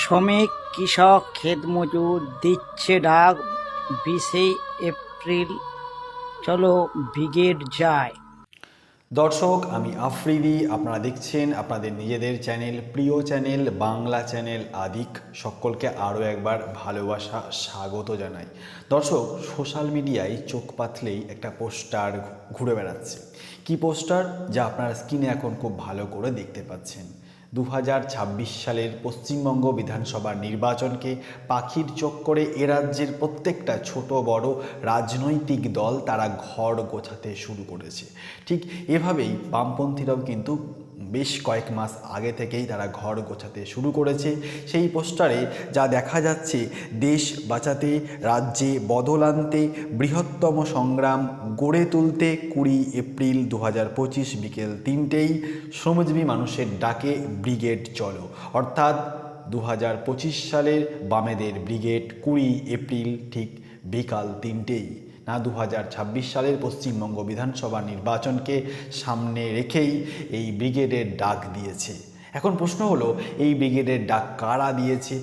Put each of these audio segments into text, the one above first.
শ্রমিক কৃষক ক্ষেতমজুর দিচ্ছে ডাক বিশে এপ্রিল চলো ব্রিগেড যায়। দর্শক, আমি আফ্রিদি, আপনারা দেখছেন আপনাদের নিজেদের চ্যানেল, প্রিয় চ্যানেল, বাংলা চ্যানেল আদিক। সকলকে আরও একবার ভালোবাসা, স্বাগত জানাই। দর্শক, সোশ্যাল মিডিয়ায় চোখ পাতলেই একটা পোস্টার ঘুরে বেড়াচ্ছে। কি পোস্টার? যা আপনারা স্ক্রিনে এখন খুব ভালো করে দেখতে পাচ্ছেন। দু হাজার ছাব্বিশ সালের পশ্চিমবঙ্গ বিধানসভা নির্বাচনকে পাখির চোখ করে এ রাজ্যের প্রত্যেকটা ছোট বড় রাজনৈতিক দল তারা ঘর গোছাতে শুরু করেছে। ঠিক এভাবেই বামপন্থীরাও কিন্তু বেশ কয়েক মাস আগে থেকেই তারা ঘর গোছাতে শুরু করেছে। সেই পোস্টারে যা দেখা যাচ্ছে, দেশ বাঁচাতে, রাজ্যে বদল আনতে, বৃহত্তম সংগ্রাম গড়ে তুলতে কুড়ি এপ্রিল দু হাজার পঁচিশ বিকেল তিনটেই শ্রমজীবী মানুষের ডাকে ব্রিগেড চলো। অর্থাৎ দু হাজার পঁচিশ সালের বামেদের ব্রিগেড কুড়ি এপ্রিল ঠিক বিকাল তিনটেই। না দু হাজার ছাব্বিশ সালের পশ্চিমবঙ্গ বিধানসভা নির্বাচনকে সামনে রেখেই এই ব্রিগেডের ডাক দিয়েছে। এখন প্রশ্ন হলো, এই ব্রিগেডের ডাক কারা দিয়েছে?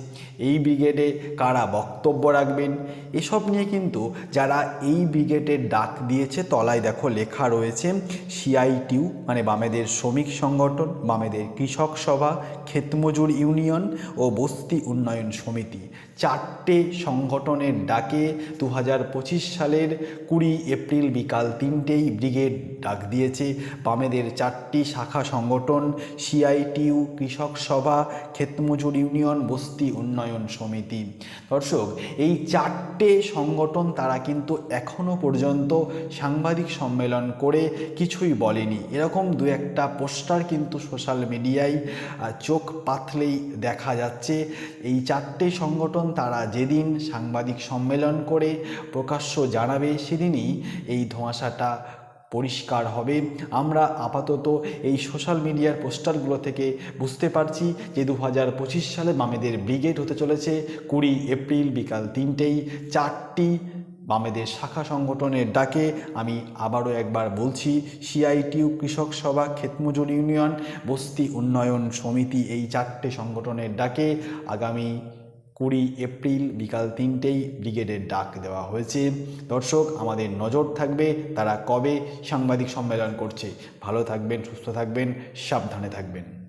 এই ব্রিগেডে কারা বক্তব্য রাখবেন? এসব নিয়ে কিন্তু যারা এই ব্রিগেডের ডাক দিয়েছে, তলায় দেখো লেখা রয়েছে সিআইটিউ মানে বামেদের শ্রমিক সংগঠন, বামেদের কৃষক সভা, ক্ষেতমজুর ইউনিয়ন ও বস্তি উন্নয়ন সমিতি। চারটে সংগঠনের ডাকে দু হাজার পঁচিশ সালের কুড়ি এপ্রিল বিকাল তিনটেই ব্রিগেড ডাক দিয়েছে। বামেদের চারটি শাখা সংগঠন সিআইটিউ কৃষক সভা, ক্ষেতমজুর ইউনিয়ন, বস্তি উন্নয়ন সমিতি। দর্শক, এই চারটে সংগঠন তারা কিন্তু এখনও পর্যন্ত সাংবাদিক সম্মেলন করে কিছুই বলেনি। এরকম দু একটা পোস্টার কিন্তু সোশ্যাল মিডিয়ায় চোখ পাতলেই দেখা যাচ্ছে। এই চারটে সংগঠন তারা যেদিন সাংবাদিক সম্মেলন করে প্রকাশ্য জানাবে, সেদিনই এই ধোঁয়াশাটা পরিষ্কার হবে। আমরা আপাতত এই সোশ্যাল মিডিয়ার পোস্টারগুলো থেকে বুঝতে পারছি যে দু হাজার পঁচিশ সালে বামেদের ব্রিগেড হতে চলেছে। কুড়ি এপ্রিল বিকাল তিনটেই চারটি বামেদের শাখা সংগঠনের ডাকে। আমি আবারও একবার বলছি, সিআইটিউ কৃষক সভা, ক্ষেতমজুর ইউনিয়ন, বস্তি উন্নয়ন সমিতি এই চারটে সংগঠনের ডাকে। আগামী কুড়ি এপ্রিল বিকাল তিনটেই ব্রিগেডের ডাক দেওয়া হয়েছে। দর্শক, আমাদের নজর থাকবে তারা কবে সাংবাদিক সম্মেলন করছে। ভালো থাকবেন, সুস্থ থাকবেন, সাবধানে থাকবেন।